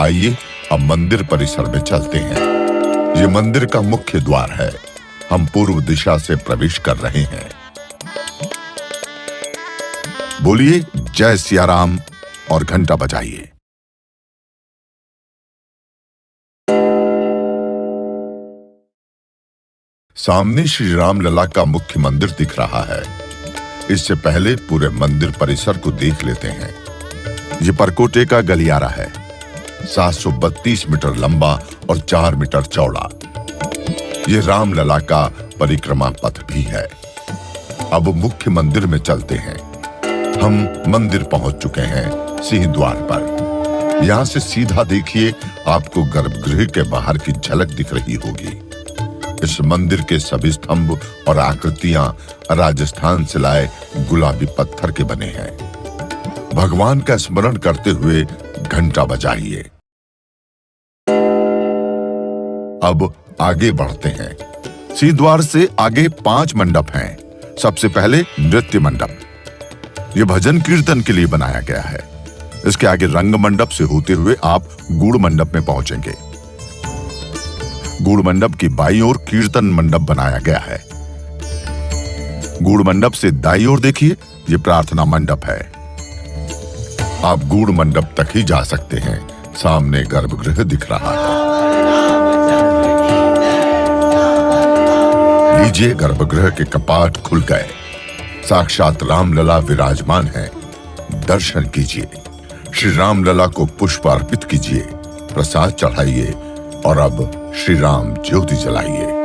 आइए, अब मंदिर परिसर में चलते हैं। ये मंदिर का मुख्य द्वार है। हम पूर्व दिशा से प्रवेश कर रहे हैं। बोलिए, जय सियाराम और घंटा बजाइए। सामने श्री राम लला का मुख्य मंदिर दिख रहा है। इससे पहले पूरे मंदिर परिसर को देख लेते हैं। ये परकोटे का गलियारा है। 732 मीटर लंबा और 4 मीटर चौड़ा। ये रामलला का परिक्रमा पथ भी है। अब मुख्य मंदिर में चलते हैं। हम मंदिर पहुँच चुके हैं सिंह द्वार पर। यहाँ से सीधा देखिए आपको गर्भगृह के बाहर की झलक दिख रही होगी। इस मंदिर के सभी स्तंभ और आकृतियाँ राजस्थान से लाए गुलाबी पत्थर के बने हैं। भगवान का स्मरण करते हुए घंटा बजाइए। अब आगे बढ़ते हैं। सी द्वार से आगे पाँच मंडप हैं। सबसे पहले नृत्य मंडप। यह भजन कीर्तन के लिए बनाया गया है। इसके आगे रंग मंडप से होते हुए आप गुड़ मंडप में पहुँचेंगे। गुड़ मंडप की बाई ओर कीर्तन मंडप बनाया गया है। गुड़ मंडप से दाई ओर देखिए, ये प्रार्थना मंडप है। आप गुड़ मंडप तक ही जा सकते हैं। सामने गर्भगृह दिख रहा था लीजिए गर्भगृह के कपाट खुल गए। साक्षात रामलला विराजमान है। दर्शन कीजिए। श्री रामलला को पुष्प अर्पित कीजिए। प्रसाद चढ़ाइए और अब श्री राम ज्योति जलाइए।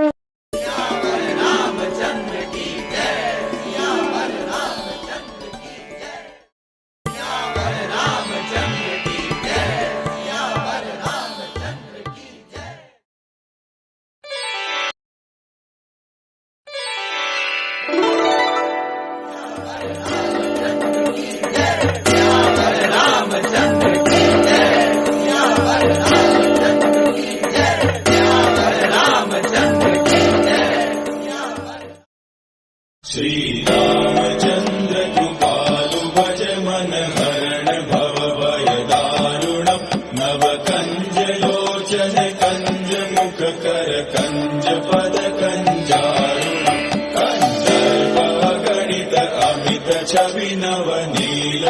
श्रीरामचन्द्र कृपालु भज मन हरण वैष्णवनीलनीरदसुन्दरम् नीर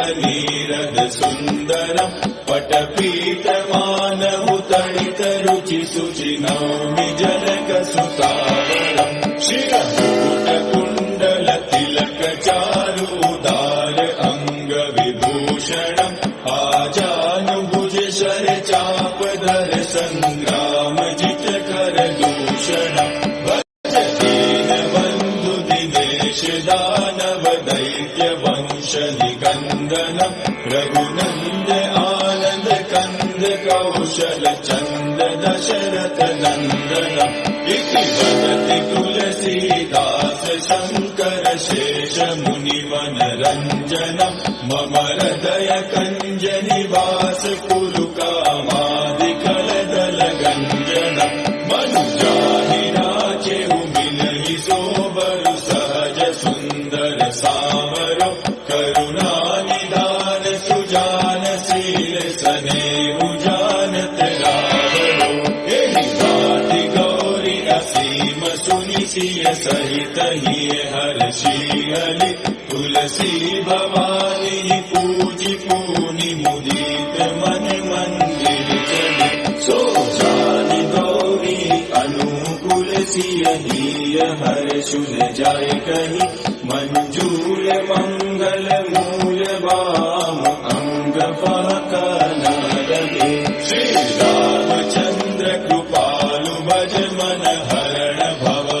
सुन्दरम् पटपीतमानमुतरितरुचि सुचिनौमि अङ्गविभूषणम् आचानभुज शरचापदर सङ्ग्राम निकन्दनम् रघुनन्द आनन्द कन्द कौशल चन्द दशरथ नन्दनम्। इति वदति तुलसीदास शङ्कर शेष मुनिवन रञ्जनम्। मम हृदय जानत गौरी सहित हिय हर श्रीहरि। तुलसी भवानी पूजि पूनि मुदित मन जानि गौरी अनुकूल सिय हिय हर सुन जाय कही। मंजूर मंगल हरण भव